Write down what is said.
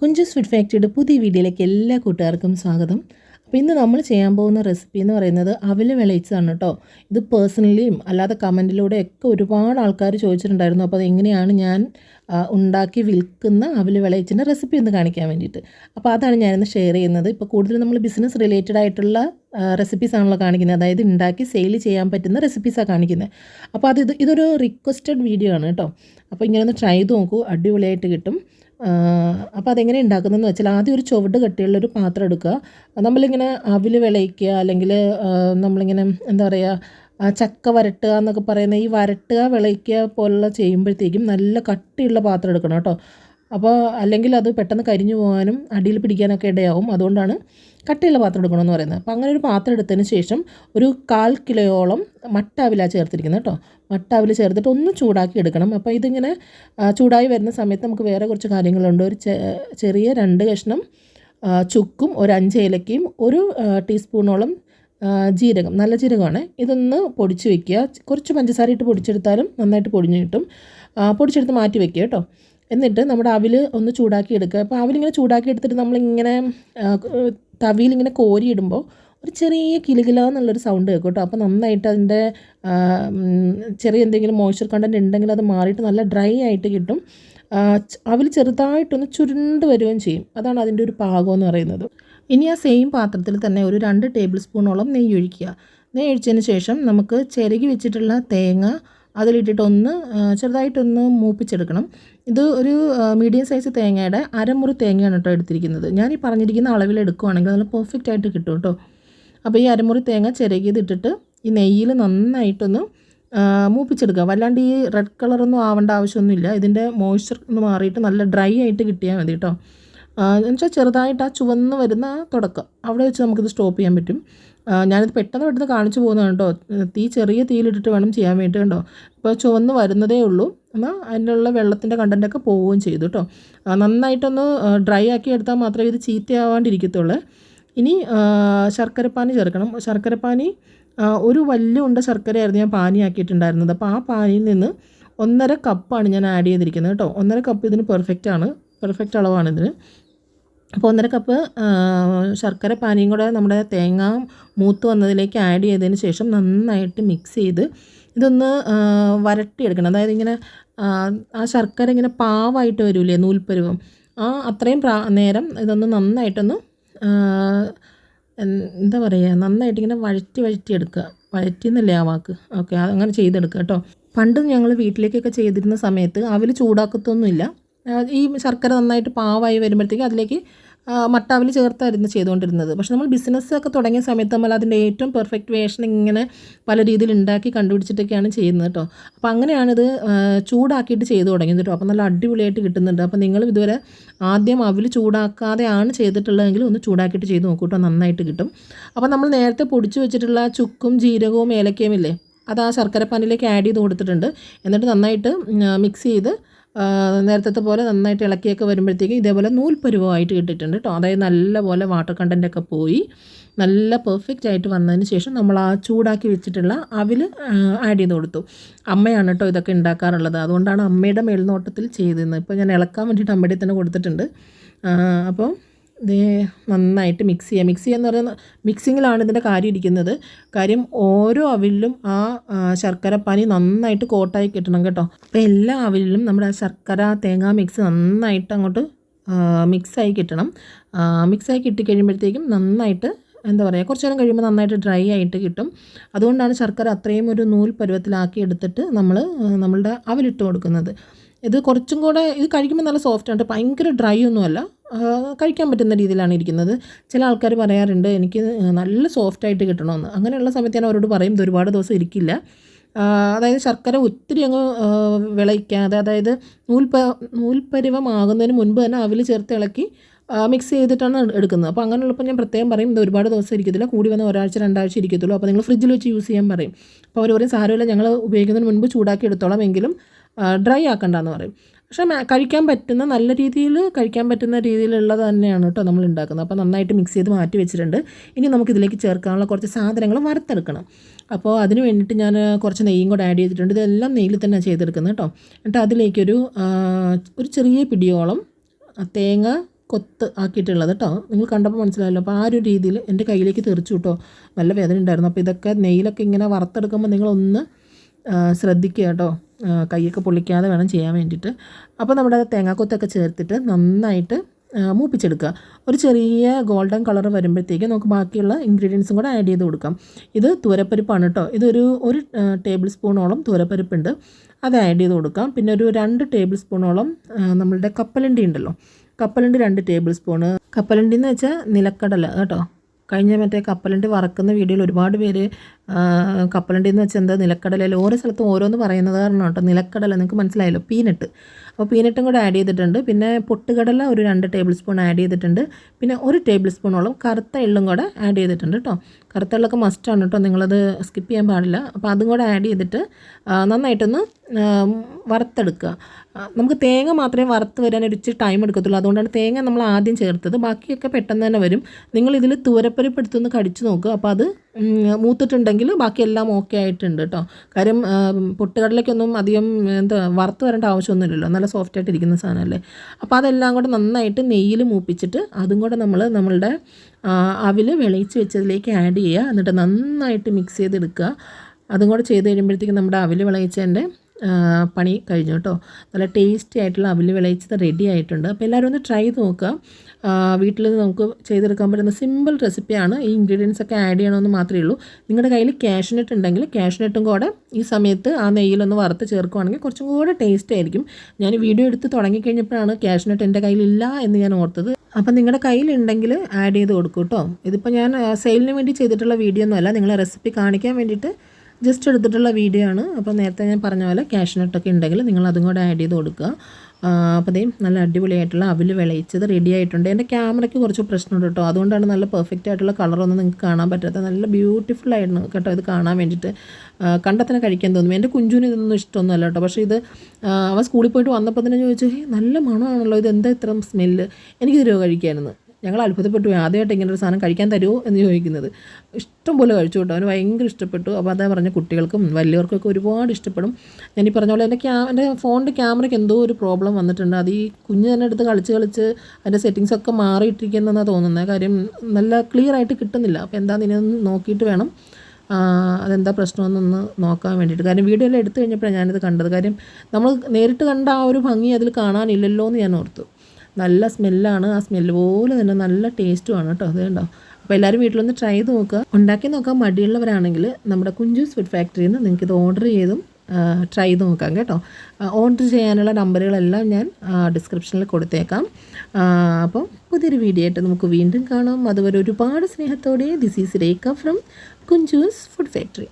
Kunju sweet ഫാക്ടറിയുടെ പുതിയ വീഡിയോയിലേക്ക് എല്ലാ കൂട്ടുകാർക്കും സ്വാഗതം. അപ്പോൾ ഇന്ന് നമ്മൾ ചെയ്യാൻ പോകുന്ന റെസിപ്പി എന്ന് പറയുന്നത് അവൽ വിളയിച്ചതാണ് കേട്ടോ. ഇത് പേഴ്സണലിയും അല്ലാതെ കമന്റിലൂടെ ഒക്കെ ഒരുപാട് ആൾക്കാർ ചോദിച്ചിട്ടുണ്ടായിരുന്നു. അപ്പോൾ അതെങ്ങനെയാണ് ഞാൻ ഉണ്ടാക്കി വിൽക്കുന്ന അവൽ വിളയിച്ചിന്റെ റെസിപ്പി എന്ന് കാണിക്കാൻ വേണ്ടിയിട്ട്. അപ്പോൾ അതാണ് ഞാനിന്ന് ഷെയർ ചെയ്യുന്നത്. ഇപ്പോൾ കൂടുതലും നമ്മൾ ബിസിനസ് റിലേറ്റഡ് ആയിട്ടുള്ള റെസിപ്പീസ് ആണല്ലോ കാണിക്കുന്നത്. അതായത് ഉണ്ടാക്കി സെയിൽ ചെയ്യാൻ പറ്റുന്ന റെസിപ്പീസാണ് കാണിക്കുന്നത്. അപ്പോൾ അത് ഇത് ഇതൊരു റിക്വസ്റ്റഡ് വീഡിയോ ആണ് കേട്ടോ. അപ്പോൾ ഇങ്ങനെ ഒന്ന് ട്രൈ ചെയ്ത് നോക്കൂ. അടിപൊളിയായിട്ട് കിട്ടും. അപ്പോൾ അതെങ്ങനെ ഉണ്ടാക്കുന്നതെന്ന് വെച്ചാൽ ആദ്യം ഒരു ചുവട് കട്ടിയുള്ള ഒരു പാത്രം എടുക്കുക. നമ്മളിങ്ങനെ അവിൽ വിളയിക്കുക അല്ലെങ്കിൽ നമ്മളിങ്ങനെ എന്താ പറയുക ചക്ക വരട്ടുക എന്നൊക്കെ പറയുന്ന ഈ വരട്ടുക വിളയിക്കുക പോലുള്ള ചെയ്യുമ്പോഴത്തേക്കും നല്ല കട്ടിയുള്ള പാത്രം എടുക്കണം കേട്ടോ. അപ്പോൾ അല്ലെങ്കിൽ അത് പെട്ടെന്ന് കരിഞ്ഞു പോകാനും അടിയിൽ പിടിക്കാനൊക്കെ ഇടയാവും. അതുകൊണ്ടാണ് കട്ടിയുള്ള പാത്രം എടുക്കണമെന്ന് പറയുന്നത്. അപ്പോൾ അങ്ങനെ ഒരു പാത്രം എടുത്തതിന് ശേഷം ഒരു കാൽ കിലോയോളം മട്ടാവിലാണ് ചേർത്തിരിക്കുന്നത് കേട്ടോ. മട്ടാവിൽ ചേർത്തിട്ട് ഒന്ന് ചൂടാക്കി എടുക്കണം. അപ്പോൾ ഇതിങ്ങനെ ചൂടായി വരുന്ന സമയത്ത് നമുക്ക് വേറെ കുറച്ച് കാര്യങ്ങളുണ്ട്. ഒരു ചെറിയ രണ്ട് കഷ്ണം ചുക്കും ഒരു അഞ്ച് ഏലക്കയും ഒരു ടീസ്പൂണോളം ജീരകം നല്ല ജീരകമാണ്. ഇതൊന്ന് പൊടിച്ച് വെക്കുക. കുറച്ച് പഞ്ചസാര ഇട്ട് പൊടിച്ചെടുത്താലും നന്നായിട്ട് പൊടിഞ്ഞ് കിട്ടും. പൊടിച്ചെടുത്ത് മാറ്റി വെക്കുക കേട്ടോ. എന്നിട്ട് നമ്മുടെ അവിൽ ഒന്ന് ചൂടാക്കി എടുക്കുക. അപ്പോൾ അവിലിങ്ങനെ ചൂടാക്കി എടുത്തിട്ട് നമ്മളിങ്ങനെ തവിയിലിങ്ങനെ കോരിയിടുമ്പോൾ ഒരു ചെറിയ കിലുകില എന്നുള്ളൊരു സൗണ്ട് കേൾക്കും കേട്ടോ. അപ്പോൾ നന്നായിട്ട് അതിന്റെ ചെറിയ എന്തെങ്കിലും മോയ്സ്ചർ കണ്ടന്റ് ഉണ്ടെങ്കിൽ അത് മാറിയിട്ട് നല്ല ഡ്രൈ ആയിട്ട് കിട്ടും. അവിൽ ചെറുതായിട്ടൊന്ന് ചുരുണ്ട് വരികയും ചെയ്യും. അതാണ് അതിന്റെ ഒരു പാകം എന്ന് പറയുന്നത്. ഇനി ആ സെയിം പാത്രത്തിൽ തന്നെ ഒരു രണ്ട് ടേബിൾ സ്പൂണോളം നെയ്യ് ഒഴിക്കുക. നെയ്യ് ഒഴിച്ചതിന് ശേഷം നമുക്ക് ചിരകി വെച്ചിട്ടുള്ള തേങ്ങ അതിലിട്ടിട്ട് ഒന്ന് ആ, ചെറുതായിട്ടൊന്ന് മൂപ്പിച്ചെടുക്കണം. ഇത് ഒരു മീഡിയം സൈസ് തേങ്ങയുടെ അരമുറി തേങ്ങയാണ് കേട്ടോ എടുത്തിരിക്കുന്നത്. ഞാൻ ഈ പറഞ്ഞിരിക്കുന്ന അളവിൽ എടുക്കുകയാണെങ്കിൽ നല്ല പെർഫെക്റ്റ് ആയിട്ട് കിട്ടും കേട്ടോ. അപ്പോൾ ഈ അരമുറി തേങ്ങ ചിരകിയതിട്ടിട്ട് ഈ നെയ്യിൽ നന്നായിട്ടൊന്ന് മൂപ്പിച്ചെടുക്കുക. വല്ലാണ്ട് ഈ റെഡ് കളറൊന്നും ആവേണ്ട ആവശ്യമൊന്നുമില്ല. ഇതിന്റെ മോയ്സ്ചർ ഒന്ന് മാറിയിട്ട് നല്ല ഡ്രൈ ആയിട്ട് കിട്ടിയാൽ മതി കേട്ടോ. എന്നുവെച്ചാൽ ചെറുതായിട്ട് ആ ചുവന്ന് വരുന്ന തുടക്കം. അവിടെ വെച്ച് നമുക്കിത് സ്റ്റോപ്പ് ചെയ്യാൻ പറ്റും. ഞാനിത് പെട്ടെന്ന് പെട്ടെന്ന് കാണിച്ചു പോകുന്നതാണ് കേട്ടോ. തീ ചെറിയ തീയിലിട്ടിട്ട് വേണം ചെയ്യാൻ വേണ്ടി കേട്ടോ. ഇപ്പോൾ ചുവന്ന് വരുന്നതേ ഉള്ളൂ. എന്നാൽ അതിനുള്ള വെള്ളത്തിന്റെ കണ്ടന്റൊക്കെ പോവുകയും ചെയ്തു കേട്ടോ. നന്നായിട്ടൊന്ന് ഡ്രൈ ആക്കി എടുത്താൽ മാത്രമേ ഇത് ചീത്തയാവാണ്ടിരിക്കത്തുള്ളൂ. ഇനി ശർക്കരപ്പാനി ചേർക്കണം. ശർക്കരപ്പാനി ഒരു വലിയ ഉണ്ട ശർക്കരയായിരുന്നു ഞാൻ പാനിയാക്കിയിട്ടുണ്ടായിരുന്നത്. അപ്പോൾ ആ പാനിയിൽ നിന്ന് ഒന്നര കപ്പാണ് ഞാൻ ആഡ് ചെയ്തിരിക്കുന്നത് കേട്ടോ. ഒന്നര കപ്പ് ഇതിന് പെർഫെക്റ്റ് ആണ് പെർഫെക്റ്റ് അളവാണ് ഇതിന്. അപ്പോൾ ഒന്നര കപ്പ് ശർക്കര പാനിയും കൂടെ നമ്മുടെ തേങ്ങ മൂത്ത് വന്നതിലേക്ക് ആഡ് ചെയ്തതിന് ശേഷം നന്നായിട്ട് മിക്സ് ചെയ്ത് ഇതൊന്ന് വരട്ടിയെടുക്കണം. അതായത് ഇങ്ങനെ ആ, ശർക്കര ഇങ്ങനെ പാവായിട്ട് വരില്ലേ നൂൽപ്പരുവം. ആ അത്രയും പ്രാ നേരം ഇതൊന്ന് നന്നായിട്ടൊന്ന് എന്താ പറയുക നന്നായിട്ട് ഇങ്ങനെ വഴറ്റി വഴറ്റി എടുക്കുക. വഴറ്റി എന്നല്ലേ ആ വാക്ക്? ഓക്കെ അങ്ങനെ ചെയ്തെടുക്കുക കേട്ടോ. പണ്ട് ഞങ്ങൾ വീട്ടിലേക്കൊക്കെ ചെയ്തിരുന്ന സമയത്ത് അവൽ ചൂടാക്കത്തൊന്നുമില്ല. ഈ ശർക്കര നന്നായിട്ട് പാവായി വരുമ്പോഴത്തേക്ക് അതിലേക്ക് മട്ടാവിൽ ചേർത്തായിരുന്നു ചെയ്തുകൊണ്ടിരുന്നത്. പക്ഷെ നമ്മൾ ബിസിനസ് ഒക്കെ തുടങ്ങിയ സമയത്ത് നമ്മൾ അതിന്റെ ഏറ്റവും പെർഫെക്റ്റ് വേഷൻ ഇങ്ങനെ പല രീതിയിൽ ഉണ്ടാക്കി കണ്ടുപിടിച്ചിട്ടൊക്കെയാണ് ചെയ്യുന്നത് കേട്ടോ. അപ്പോൾ അങ്ങനെയാണിത് ചൂടാക്കിയിട്ട് ചെയ്തു തുടങ്ങിയത് കേട്ടോ. അപ്പോൾ നല്ല അടിപൊളിയായിട്ട് കിട്ടുന്നുണ്ട്. അപ്പോൾ നിങ്ങൾ ഇതുവരെ ആദ്യം അവിൽ ചൂടാക്കാതെയാണ് ചെയ്തിട്ടുള്ളതെങ്കിൽ ഒന്ന് ചൂടാക്കിയിട്ട് ചെയ്ത് നോക്കൂ കേട്ടോ. നന്നായിട്ട് കിട്ടും. അപ്പോൾ നമ്മൾ നേരത്തെ പൊടിച്ചു വെച്ചിട്ടുള്ള ചുക്കും ജീരകവും ഏലക്കയും ഇല്ലേ അത് ആ ശർക്കരപ്പാനിലേക്ക് ആഡ് ചെയ്ത് കൊടുത്തിട്ടുണ്ട്. എന്നിട്ട് നന്നായിട്ട് മിക്സ് ചെയ്ത് നേരത്തെ പോലെ നന്നായിട്ട് ഇളക്കിയൊക്കെ വരുമ്പോഴത്തേക്കും ഇതേപോലെ നൂൽപ്പരുവമായിട്ട് കിട്ടിയിട്ടുണ്ട് കേട്ടോ. അതായത് നല്ലപോലെ വാട്ടർ കണ്ടന്റൊക്കെ പോയി. നല്ല പെർഫെക്റ്റ് ആയിട്ട് വന്നതിന് ശേഷം നമ്മൾ ആ ചൂടാക്കി വെച്ചിട്ടുള്ള അവിൽ ആഡ് ചെയ്ത് കൊടുത്തു. അമ്മയാണ് കേട്ടോ ഇതൊക്കെ ഉണ്ടാക്കാറുള്ളത്. അതുകൊണ്ടാണ് അമ്മയുടെ മേൽനോട്ടത്തിൽ ചെയ്തിരുന്നത് ഇപ്പോൾ ഞാൻ ഇളക്കാൻ വേണ്ടിയിട്ട് അമ്മയുടെ തന്നെ കൊടുത്തിട്ടുണ്ട്. അപ്പോൾ ഇത് നന്നായിട്ട് മിക്സ് ചെയ്യുക മിക്സ് ചെയ്യുക എന്ന് പറയുന്നത് മിക്സിങ്ങിലാണ് ഇതിന്റെ കാര്യം ഇരിക്കുന്നത്. കാര്യം ഓരോ അവിലും ആ ശർക്കര പനി നന്നായിട്ട് കോട്ടായി കിട്ടണം കേട്ടോ. അപ്പോൾ എല്ലാ അവിലും നമ്മുടെ ആ ശർക്കര തേങ്ങ മിക്സ് നന്നായിട്ട് അങ്ങോട്ട് മിക്സായി കിട്ടണം. മിക്സായി കിട്ടിക്കഴിയുമ്പോഴത്തേക്കും നന്നായിട്ട് എന്താ പറയുക കുറച്ച് നേരം കഴിയുമ്പോൾ നന്നായിട്ട് ഡ്രൈ ആയിട്ട് കിട്ടും. അതുകൊണ്ടാണ് ശർക്കര അത്രയും ഒരു നൂൽ പരുവത്തിലാക്കി എടുത്തിട്ട് നമ്മൾ നമ്മളുടെ അവലിട്ട് കൊടുക്കുന്നത്. ഇത് കുറച്ചും കൂടെ ഇത് കഴിക്കുമ്പോൾ നല്ല സോഫ്റ്റ് ആണ് ഭയങ്കര ഡ്രൈ ഒന്നുമല്ല. കഴിക്കാൻ പറ്റുന്ന രീതിയിലാണ് ഇരിക്കുന്നത്. ചില ആൾക്കാർ പറയാറുണ്ട് എനിക്ക് നല്ല സോഫ്റ്റായിട്ട് കിട്ടണമെന്ന് അങ്ങനെയുള്ള സമയത്ത് ഞാൻ അവരോട് പറയും ഇത് ഒരുപാട് ദിവസം ഇരിക്കില്ല. അതായത് ശർക്കര ഒത്തിരി അങ്ങ് വിളയിക്കാതെ അതായത് നൂൽപ നൂൽപരിവമാകുന്നതിന് മുൻപ് തന്നെ അവിൽ ചേർത്ത് ഇളക്കി മിക്സ് ചെയ്തിട്ടാണ് എടുക്കുന്നത്. അപ്പോൾ അങ്ങനെയുള്ളപ്പോൾ ഞാൻ പ്രത്യേകം പറയും ഇത് ഒരുപാട് ദിവസം ഇരിക്കത്തില്ല. കൂടി വന്ന ഒരാഴ്ച രണ്ടാഴ്ച ഇരിക്കത്തുള്ളൂ. അപ്പോൾ നിങ്ങൾ ഫ്രിഡ്ജിൽ വെച്ച് യൂസ് ചെയ്യാൻ പറയും. അപ്പോൾ അവർ പറയും സാരമില്ല ഞങ്ങൾ ഉപയോഗിക്കുന്നതിന് മുൻപ് ചൂടാക്കി എടുത്തോളാം. എങ്കിലും ഡ്രൈ ആക്കണ്ടെന്ന് പറയും. പക്ഷേ കഴിക്കാൻ പറ്റുന്ന നല്ല രീതിയിൽ കഴിക്കാൻ പറ്റുന്ന രീതിയിലുള്ളത് തന്നെയാണ് കേട്ടോ നമ്മൾ ഉണ്ടാക്കുന്നത്. അപ്പോൾ നന്നായിട്ട് മിക്സ് ചെയ്ത് മാറ്റി വെച്ചിട്ടുണ്ട്. ഇനി നമുക്ക് ഇതിലേക്ക് ചേർക്കാനുള്ള കുറച്ച് സാധനങ്ങൾ വറുത്തെടുക്കണം. അപ്പോൾ അതിന് വേണ്ടിയിട്ട് ഞാൻ കുറച്ച് നെയ്യും കൂടെ ആഡ് ചെയ്തിട്ടുണ്ട്. ഇതെല്ലാം നെയ്യിൽ തന്നെ ചെയ്തെടുക്കുന്നത് കേട്ടോ. എന്നിട്ട് അതിലേക്കൊരു ഒരു ചെറിയ പിടിയോളം തേങ്ങ കൊത്ത് ആക്കിയിട്ടുള്ളത് കേട്ടോ. നിങ്ങൾ കണ്ടപ്പോൾ മനസ്സിലായല്ലോ. അപ്പോൾ ആ ഒരു രീതിയിൽ എന്റെ കയ്യിലേക്ക് തെറിച്ചു കേട്ടോ. നല്ല വേദന ഉണ്ടായിരുന്നു. അപ്പോൾ ഇതൊക്കെ നെയ്യിലൊക്കെ ഇങ്ങനെ വറുത്തെടുക്കുമ്പോൾ നിങ്ങളൊന്ന് ശ്രദ്ധിക്കുക കേട്ടോ. കൈയൊക്കെ പൊള്ളിക്കാതെ വേണം ചെയ്യാൻ വേണ്ടിയിട്ട്. അപ്പോൾ നമ്മുടെ തേങ്ങാക്കൊത്തൊക്കെ ചേർത്തിട്ട് നന്നായിട്ട് മൂപ്പിച്ചെടുക്കുക. ഒരു ചെറിയ ഗോൾഡൻ കളർ വരുമ്പോഴത്തേക്ക് നമുക്ക് ബാക്കിയുള്ള ഇൻഗ്രീഡിയൻസും കൂടെ ആഡ് ചെയ്ത് കൊടുക്കാം. ഇത് തുവരപ്പരിപ്പാണ് കേട്ടോ. ഇതൊരു ഒരു ടേബിൾ സ്പൂണോളം തുരപ്പരിപ്പുണ്ട് അത് ആഡ് ചെയ്ത് കൊടുക്കാം. പിന്നെ ഒരു രണ്ട് ടേബിൾ സ്പൂണോളം നമ്മളുടെ കപ്പലണ്ടി ഉണ്ടല്ലോ. കപ്പലണ്ടി രണ്ട് ടേബിൾ സ്പൂണ് കപ്പലണ്ടി എന്ന് വെച്ചാൽ നിലക്കടല കേട്ടോ. കഴിഞ്ഞ മറ്റേ കപ്പലണ്ടി വറക്കുന്ന വീഡിയോയിൽ ഒരുപാട് പേര് കപ്പലണ്ടി എന്ന് വെച്ചാൽ എന്താ നിലക്കടല ഓരോ സ്ഥലത്തും ഓരോന്ന് പറയുന്നത് കാരണം കേട്ടോ നിലക്കടല നിങ്ങൾക്ക് മനസ്സിലായല്ലോ പീനട്ട്. അപ്പോൾ പീനട്ടും കൂടെ ആഡ് ചെയ്തിട്ടുണ്ട്. പിന്നെ പൊട്ടുകടല ഒരു രണ്ട് ടേബിൾ സ്പൂൺ ആഡ് ചെയ്തിട്ടുണ്ട്. പിന്നെ ഒരു ടേബിൾ സ്പൂണോളം കറുത്ത എള്ളും കൂടെ ആഡ് ചെയ്തിട്ടുണ്ട് കേട്ടോ. കറുത്ത എള്ളൊക്കെ മസ്റ്റാണ് കേട്ടോ. നിങ്ങളത് സ്കിപ്പ് ചെയ്യാൻ പാടില്ല. അപ്പോൾ അതും കൂടെ ആഡ് ചെയ്തിട്ട് നന്നായിട്ടൊന്ന് വറുത്തെടുക്കുക. നമുക്ക് തേങ്ങ മാത്രമേ വറുത്ത് വരാൻ ഒരു ഇച്ചിരി ടൈം എടുക്കത്തുള്ളൂ. അതുകൊണ്ടാണ് തേങ്ങ നമ്മൾ ആദ്യം ചേർത്തത്. ബാക്കിയൊക്കെ പെട്ടെന്ന് തന്നെ വരും. നിങ്ങൾ ഇതിൽ തൂരപ്പരിപ്പ് എടുത്തൊന്ന് കടിച്ചു നോക്കുക. അപ്പോൾ അത് മൂത്തിട്ടുണ്ടെങ്കിൽ ബാക്കിയെല്ലാം ഓക്കെ ആയിട്ടുണ്ട് കേട്ടോ കാര്യം പൊട്ടുകടലയ്ക്കൊന്നും അധികം എന്താ വറുത്ത് വരേണ്ട ആവശ്യമൊന്നുമില്ലല്ലോ. നല്ല സോഫ്റ്റ് ആയിട്ട് ഇരിക്കുന്ന സാധനമല്ലേ. അപ്പോൾ അതെല്ലാം കൂടെ നന്നായിട്ട് നെയ്യിൽ മൂപ്പിച്ചിട്ട് അതും കൂടെ നമ്മൾ നമ്മളുടെ അവിൽ വിളയിച്ച് വെച്ചതിലേക്ക് ആഡ് ചെയ്യുക. എന്നിട്ട് നന്നായിട്ട് മിക്സ് ചെയ്തെടുക്കുക. അതും കൂടെ ചെയ്ത് കഴിയുമ്പോഴത്തേക്കും നമ്മുടെ അവിൽ വിളയിച്ചതിന്റെ പണി കഴിഞ്ഞു കേട്ടോ. നല്ല ടേസ്റ്റി ആയിട്ടുള്ള അവിൽ വിളയിച്ചത് റെഡി ആയിട്ടുണ്ട്. അപ്പോൾ എല്ലാവരും ഒന്ന് ട്രൈ ചെയ്ത് നോക്കുക വീട്ടിൽ നിന്ന് നമുക്ക് ചെയ്തെടുക്കാൻ പറ്റുന്ന സിമ്പിൾ റെസിപ്പിയാണ് ഈ ഇൻഗ്രീഡിയൻസ് ഒക്കെ ആഡ് ചെയ്യണമെന്ന് മാത്രമേ ഉള്ളൂ. നിങ്ങളുടെ കയ്യിൽ ക്യാഷ്നട്ട് ഉണ്ടെങ്കിൽ ക്യാഷ്നട്ടും കൂടെ ഈ സമയത്ത് ആ നെയ്യിലൊന്ന് വറുത്ത് ചേർക്കുകയാണെങ്കിൽ കുറച്ചും കൂടെ ടേസ്റ്റ് ആയിരിക്കും. ഞാൻ വീഡിയോ എടുത്ത് തുടങ്ങിക്കഴിഞ്ഞപ്പോഴാണ് ക്യാഷ്നട്ട് എന്റെ കയ്യിലില്ല എന്ന് ഞാൻ ഓർത്തത്. അപ്പം നിങ്ങളുടെ കയ്യിലുണ്ടെങ്കിൽ ആഡ് ചെയ്ത് കൊടുക്കും കേട്ടോ. ഇതിപ്പോൾ ഞാൻ സെയിലിന് വേണ്ടി ചെയ്തിട്ടുള്ള വീഡിയോ ഒന്നുമല്ല നിങ്ങളെ റെസിപ്പി കാണിക്കാൻ വേണ്ടിയിട്ട് ജസ്റ്റ് എടുത്തിട്ടുള്ള വീഡിയോ ആണ്. അപ്പോൾ നേരത്തെ ഞാൻ പറഞ്ഞ പോലെ ക്യാഷ്നട്ടൊക്കെ ഉണ്ടെങ്കിൽ നിങ്ങൾ അതും കൂടെ ആഡ് ചെയ്ത് കൊടുക്കുക. അപ്പോൾ അതേ നല്ല അടിപൊളിയായിട്ടുള്ള അവിൽ വിളയിച്ചത് റെഡി ആയിട്ടുണ്ട്. എന്റെ ക്യാമറയ്ക്ക് കുറച്ച് പ്രശ്നമുണ്ട് കേട്ടോ. അതുകൊണ്ടാണ് നല്ല പെർഫെക്റ്റ് ആയിട്ടുള്ള കളറൊന്നും നിങ്ങൾക്ക് കാണാൻ പറ്റാത്ത നല്ല ബ്യൂട്ടിഫുൾ ആയിരുന്നു കേട്ടോ ഇത് കാണാൻ വേണ്ടിയിട്ട്. കണ്ടത്തിനെ കഴിക്കാൻ തോന്നും എന്റെ കുഞ്ചുവിന് ഇതൊന്നും ഇഷ്ടമൊന്നുമല്ല കേട്ടോ. പക്ഷേ ഇത് അവ സ്കൂളിൽ പോയിട്ട് വന്നപ്പോൾ തന്നെ ചോദിച്ചു "ഹേ, നല്ല മണമാണല്ലോ. ഇത് എന്താ ഇത്ര സ്മെല്ല് എനിക്കിത് രോഗം കഴിക്കാനെന്ന് ഞങ്ങൾ അത്ഭുതപ്പെട്ടു. ആദ്യമായിട്ട് ഇങ്ങനെ ഒരു സാധനം കഴിക്കാൻ തരുമോ എന്ന് ചോദിക്കുന്നത്. ഇഷ്ടം പോലെ കഴിച്ചു കേട്ടോ. അവന് ഭയങ്കര ഇഷ്ടപ്പെട്ടു. അപ്പോൾ അതാ പറഞ്ഞ കുട്ടികൾക്കും വലിയവർക്കൊക്കെ ഒരുപാട് ഇഷ്ടപ്പെടും. ഈ പറഞ്ഞ പോലെ എന്റെ ക്യാ എന്റെ ഫോണിന്റെ ക്യാമറയ്ക്ക് എന്തോ ഒരു പ്രോബ്ലം വന്നിട്ടുണ്ട്. അത് ഈ കുഞ്ഞ് തന്നെ എടുത്ത് കളിച്ച് കളിച്ച് അതിന്റെ സെറ്റിങ്സ് ഒക്കെ മാറിയിട്ടിരിക്കുന്നതെന്നാണ് തോന്നുന്നത്. കാര്യം നല്ല ക്ലിയർ ആയിട്ട് കിട്ടുന്നില്ല. അപ്പോൾ എന്താ ഇതിനൊന്ന് നോക്കിയിട്ട് വേണം. അതെന്താ പ്രശ്നമെന്നൊന്ന് നോക്കാൻ വേണ്ടിയിട്ട്. കാര്യം വീഡിയോ എല്ലാം എടുത്തു കഴിഞ്ഞപ്പോഴാണ് ഞാനിത് കണ്ടത്. കാര്യം നമ്മൾ നേരിട്ട് കണ്ട ആ ഒരു ഭംഗി അതിൽ കാണാനില്ലല്ലോ എന്ന് ഞാൻ ഓർത്തു. നല്ല സ്മെല്ലാണ്. ആ സ്മെല്ല് പോലെ തന്നെ നല്ല ടേസ്റ്റുമാണ് കേട്ടോ അത് കണ്ടോ? അപ്പോൾ എല്ലാവരും വീട്ടിലൊന്ന് ട്രൈ ചെയ്ത് നോക്കുക. ഉണ്ടാക്കി നോക്കാൻ മടിയുള്ളവരാണെങ്കിൽ നമ്മുടെ കുഞ്ചൂസ് ഫുഡ് ഫാക്ടറിയിൽ നിന്ന് നിങ്ങൾക്ക് ഇത് ഓർഡർ ചെയ്തും ട്രൈ ചെയ്ത് നോക്കാം കേട്ടോ. ഓർഡർ ചെയ്യാനുള്ള നമ്പറുകളെല്ലാം ഞാൻ ഡിസ്ക്രിപ്ഷനിൽ കൊടുത്തേക്കാം. അപ്പോൾ പുതിയൊരു വീഡിയോ ആയിട്ട് നമുക്ക് വീണ്ടും കാണാം. അതുവരെ ഒരുപാട് സ്നേഹത്തോടെ this is Rekha from Kunjus food factory